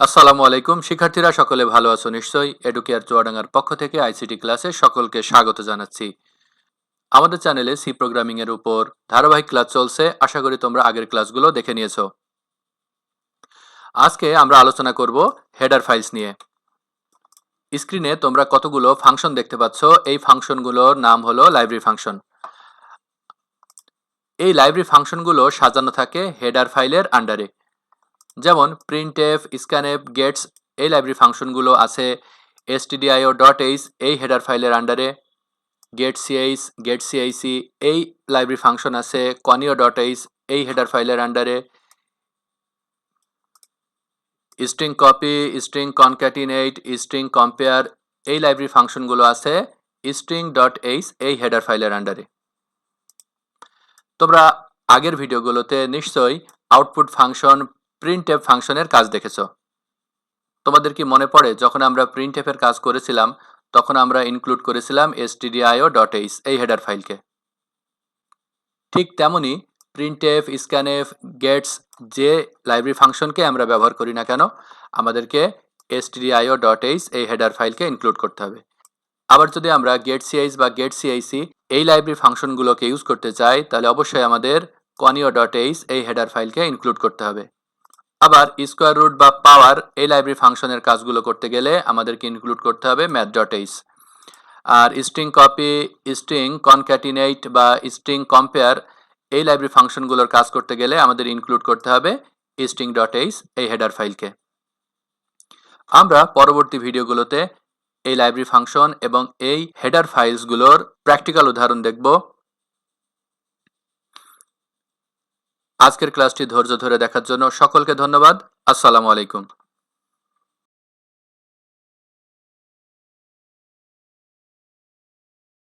আসসালামু আলাইকুম। শিক্ষার্থীরা, সকলে ভালো আছো নিশ্চয়ই? এডুকেয়ার চুয়াডাঙ্গার পক্ষ থেকে আইসিটি ক্লাসে সকলকে স্বাগত জানাচ্ছি। আমাদের চ্যানেলে সি প্রোগ্রামিং এর উপর ধারাবাহিক ক্লাস চলছে। আশা করি তোমরা আগের ক্লাসগুলো দেখে নিয়েছো। আজকে আমরা আলোচনা করব হেডার ফাইলস নিয়ে। স্ক্রিনে তোমরা কতগুলো ফাংশন দেখতে পাচ্ছ? এই ফাংশনগুলোর নাম হলো লাইব্রেরি ফাংশন। এই লাইব্রেরি ফাংশনগুলো সাজানো থাকে হেডার ফাইলের আন্ডারে। যেমন প্রিন্টএফ স্ক্যানএফ গেটস এই লাইব্রেরি ফাংশনগুলো আছে এসটিডিআইও ডট এইচ এই হেডার ফাইলের আন্ডারে গেট সিএইচ গেট সিআইসি এই লাইব্রেরি ফাংশন আছে কনিও ডট এইচ এই হেডার ফাইলের আন্ডারে string copy string concatenate string compare এই লাইব্রেরি ফাংশনগুলো আছে স্ট্রিং ডট এইচ এই হেডার ফাইলের আন্ডারে তোমরা আগের ভিডিওগুলোতে নিশ্চয়ই আউটপুট ফাংশন প্রিন্টএফ ফাংশনের কাজ দেখেছ? তোমাদের কি মনে পড়ে, যখন আমরা প্রিন্টএফের কাজ করেছিলাম, তখন আমরা ইনক্লুড করেছিলাম এসটিডিআইও ডট এইচ এই হেডার ফাইলকে ঠিক তেমনি প্রিন্টএফ স্ক্যানএফ গেটস যে লাইব্রেরি ফাংশনকে আমরা ব্যবহার করি না কেন, আমাদেরকে এসটিডিআইও ডট এইচ এই হেডার ফাইলকে ইনক্লুড করতে হবে। আবার যদি আমরা গেট সিআইস বা গেট সিআইসি এই লাইব্রেরি ফাংশনগুলোকে ইউজ করতে চাই, তাহলে অবশ্যই আমাদের কনিও ডট এইচ এই হেডার ফাইলকে ইনক্লুড করতে হবে। আবার স্কোয়ার রুট বা পাওয়ার এই লাইব্রেরি ফাংশনের কাজগুলো করতে গেলে আমাদেরকে ইনক্লুড করতে হবে ম্যাথ ডট এইচ আর স্ট্রিং কপি স্ট্রিং কনক্যাটিনেট বা স্ট্রিং কম্পেয়ার এই লাইব্রেরি ফাংশনগুলোর কাজ করতে গেলে আমাদের ইনক্লুড করতে হবে স্ট্রিং ডট এইচ এই হেডার ফাইলকে আমরা পরবর্তী ভিডিওগুলোতে এই লাইব্রেরি ফাংশন এবং এই হেডার ফাইলসগুলোর প্র্যাকটিক্যাল উদাহরণ দেখব। আজকের ক্লাসটি ধৈর্য ধরে দেখার জন্য সকলকে ধন্যবাদ। আসসালামু আলাইকুম।